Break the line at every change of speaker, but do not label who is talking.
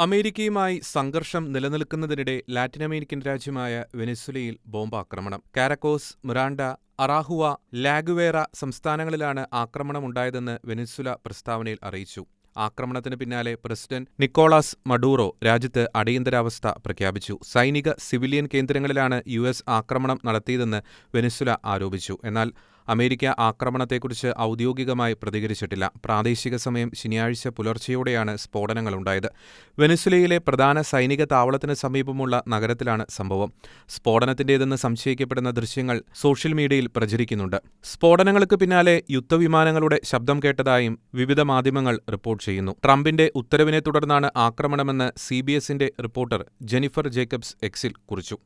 അമേരിക്കയുമായി സംഘർഷം നിലനിൽക്കുന്നതിനിടെ ലാറ്റിനമേരിക്കൻ രാജ്യമായ വെനസ്വേലയിൽ ബോംബാക്രമണം. കാരക്കോസ്, മിറാണ്ട, അറാഹുവ, ലാഗുവേറ സംസ്ഥാനങ്ങളിലാണ് ആക്രമണമുണ്ടായതെന്ന് വെനസ്വേല പ്രസ്താവനയിൽ അറിയിച്ചു. ആക്രമണത്തിന് പിന്നാലെ പ്രസിഡന്റ് നിക്കോളാസ് മഡൂറോ രാജ്യത്ത് അടിയന്തരാവസ്ഥ പ്രഖ്യാപിച്ചു. സൈനിക, സിവിലിയൻ കേന്ദ്രങ്ങളിലാണ് യു. എസ് ആക്രമണം നടത്തിയതെന്ന് വെനസ്വേല ആരോപിച്ചു. എന്നാൽ അമേരിക്ക ആക്രമണത്തെക്കുറിച്ച് ഔദ്യോഗികമായി പ്രതികരിച്ചിട്ടില്ല. പ്രാദേശിക സമയം ശനിയാഴ്ച പുലർച്ചെയോടെയാണ് സ്ഫോടനങ്ങളുണ്ടായത്. വെനസ്വേലയിലെ പ്രധാന സൈനിക താവളത്തിന് സമീപമുള്ള നഗരത്തിലാണ് സംഭവം. സ്ഫോടനത്തിന്റേതെന്ന് സംശയിക്കപ്പെടുന്ന ദൃശ്യങ്ങൾ സോഷ്യൽ മീഡിയയിൽ പ്രചരിക്കുന്നുണ്ട്. സ്ഫോടനങ്ങൾക്ക് പിന്നാലെ യുദ്ധവിമാനങ്ങളുടെ ശബ്ദം കേട്ടതായും വിവിധ മാധ്യമങ്ങൾ റിപ്പോർട്ട് ചെയ്യുന്നു. ട്രംപിന്റെ ഉത്തരവിനെ തുടർന്നാണ് ആക്രമണമെന്ന് സി ബി എസിന്റെ റിപ്പോർട്ടർ ജെനിഫർ ജേക്കബ്സ് എക്സിൽ കുറിച്ചു.